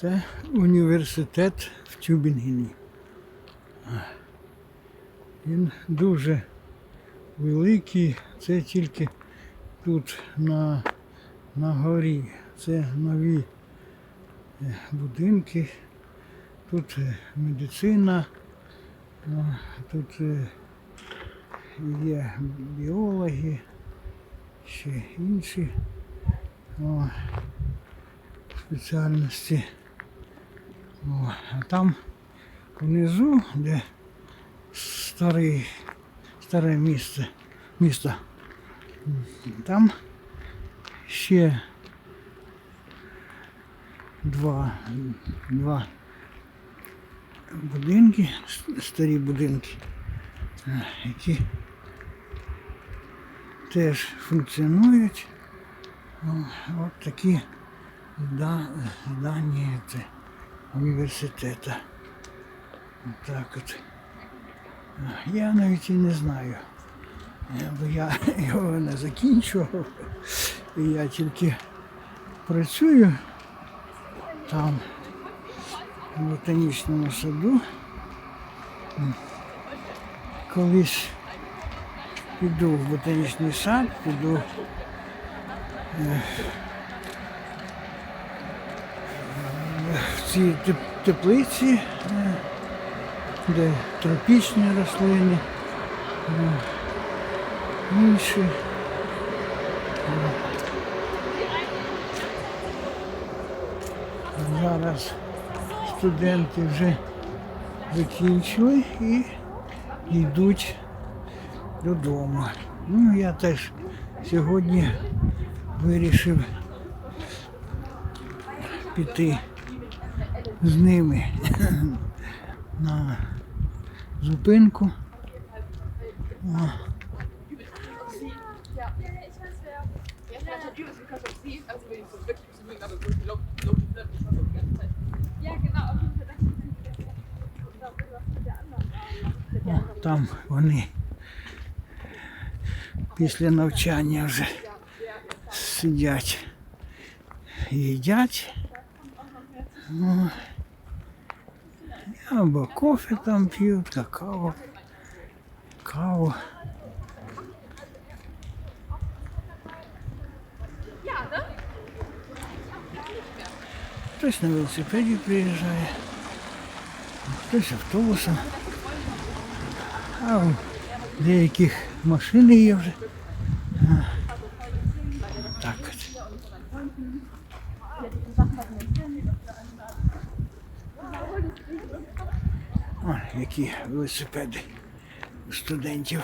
Це університет в Тюбінгені. Він дуже великий. Це тільки тут на, на горі. Це нові е, будинки. Тут е, медицина, тут е, є біологи, ще інші о, спеціальності. О, а там внизу, де старий, старе місце, місто, там ще два, два будинки, старі будинки, е, які теж функціонують. От такі це університету. Так от. Я навіть і не знаю. Е, Бо я його не закінчував. І я тільки працюю там, в ботанічному саду. Колись піду в ботанічний сад, піду е, в ці теплиці, е, де тропічні рослини, е, інші. Е, Зараз студенти вже закінчили і йдуть додому. Ну, я теж сьогодні вирішив піти з ними на зупинку. О, там вони після навчання вже сидять, їдять. Ну, або кофе там п'ють, какао, каву. Хтось на велосипеді приїжджає, хтось автобусом. А у деяких машини є вже. Так от. О, які велосипеди у студентів.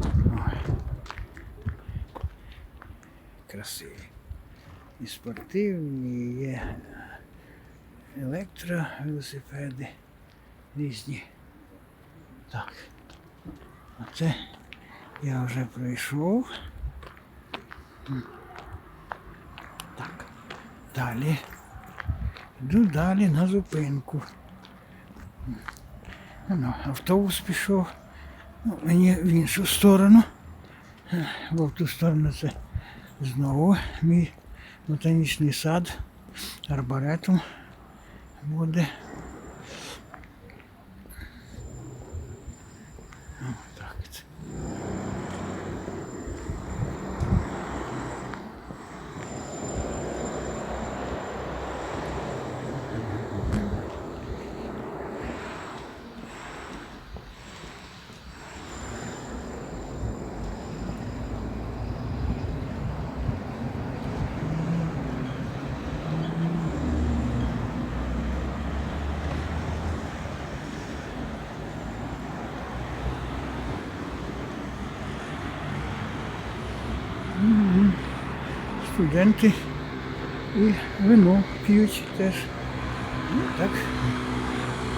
Ой. Красиві. І спортивні, і є електровелосипеди різні. Так. А це я вже пройшов. Так. Далі. Йду далі на зупинку. Ну, автобус пішов. Ну, мені в іншу сторону. Бо в ту сторону це знову мій ботанічний сад арбаретом буде. О, Так. от. Студенти і вино п'ють теж. Так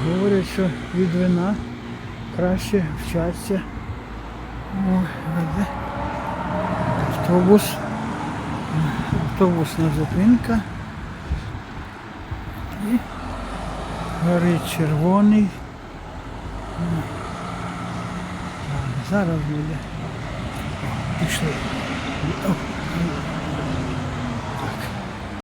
говорять, що від вина краще вчаться. О, де автобус. Автобусна зупинка. І горить червоний. Зараз буде. Пішли.